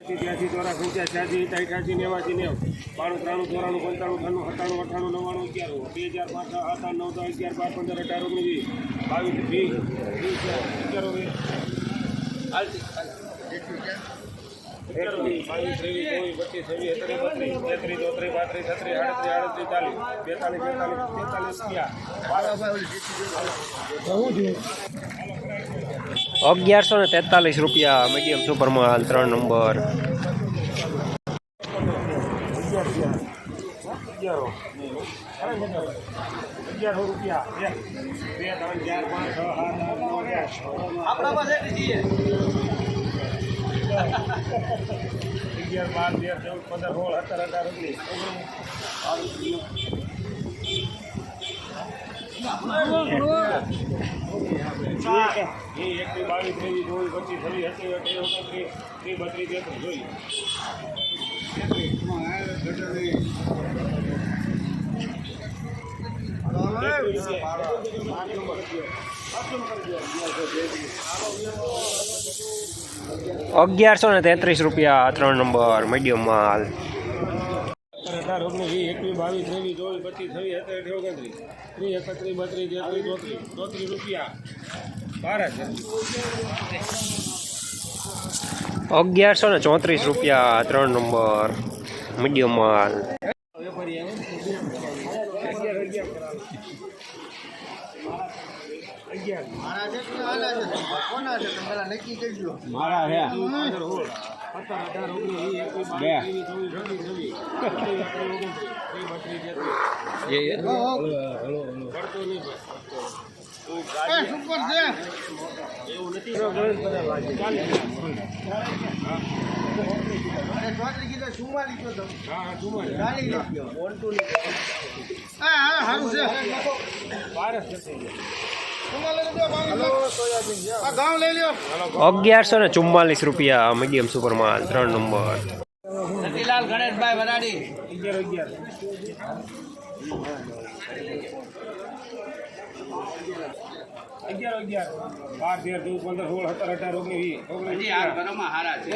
ત્યાંથી ચોરા પંચાસ છ્યાસી અઠ્યાસી નેવાસી નેવ બાણું, ત્રાણું, ચોરાણું, પંચાણું અઠાણું અઠાણું નવ્વાણું, અગિયાર. બે હજાર પાંચ આઠ આઠ, નવ, દસ, અગિયાર, બાર, પંદર, અઢાર, ઓગણીસ બાવીસ વીસ વીસ અગિયાર વીસ બાવીસ, ત્રેવીસ, ચોવીસ બત્રીસ છવ્વીસ, એકત્રીસ, બત્રીસ. છત્રીસ આડત્રીસ આડત્રીસ, ચાલીસ. બેતાલીસ બેતાલીસ, તેતાલીસ અગિયારસો ને તેતાલીસ રૂપિયા. મીડિયમ સુપર માલ ત્રણ નંબર અગિયારો અગિયારસો રૂપિયા બે બે ત્રણ ચાર પાંચ છ સાત આઠ નવ અગિયાર બાર તેર ચૌદ પંદર સોળ સત્તર અઢાર ઓગણીસ એકવીસ બાવીસ ત્રેવીસ ચોવીસ પચીસ છવ્વીસ અઠ્યાવીસ ઓગણત્રીસ ત્રીસ બત્રીસ તેત્રીસ અગિયારસો ને તેત્રીસ રૂપિયા ત્રણ નંબર મીડિયમ માલ. અઢાર ઓગણીસ વીસ એકવીસ બાવીસ ત્રેવીસ ચોવીસ પચીસ છવ્વીસ સત્યાવીસ ઓગણત્રીસ ત્રીસ એકત્રીસ બત્રીસ તેત્રીસ ચોત્રીસ ચોત્રીસ રૂપિયા. બાર હજાર. અગિયારસો ને ચોત્રીસ રૂપિયા ત્રણ નંબર મીડિયમ માલ. વેપારી આવે અગિયાર અગિયાર કરાવે અગિયાર મારા હે પંદર સોળ સત્તર અઢાર ઓગણીસ વીસ એકવીસ બાવીસ ત્રેવીસ ચોવીસ છવ્વીસ સત્યાવીસ અઠ્યાવીસ ઓગણત્રીસ ત્રીસ બત્રીસ તેત્રીસ પડતો નહીં એવું નથી હા હા ચુમ્માલીસ બાર જ થઈ ગયા અગિયારસો ને ચુમ્માલીસ રૂપિયા મીડિયમ સુપર માલ ત્રણ નંબર સતીલાલ ગણેશભાઈ વરાડી અગિયાર અગિયાર. અગિયાર અગિયાર બાર તેર ચૌદ પંદર સોળ સત્તર અઢાર ઓગણીસ વીસ ઓગણીસ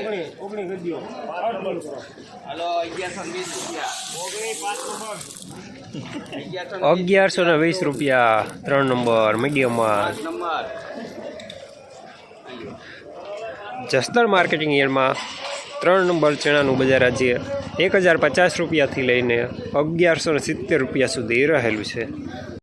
ઓગણીસ ઓગણીસ ગદ્યો આઠ બંધ કરો હલો અગિયારસો વીસ રૂપિયા. ઓગણીસ પાંચસો અગિયારસો ને અગિયારસો ને વીસ રૂપિયા. ત્રણ નંબર મીડિયમ માલ નંબર. જસદણ માર્કેટિંગ યાર્ડમાં ત્રણ નંબર ચણાનું બજાર આજે એક હજાર પચાસ રૂપિયાથી લઈને અગિયારસો સિત્તેર રૂપિયા સુધી રહેલું છે.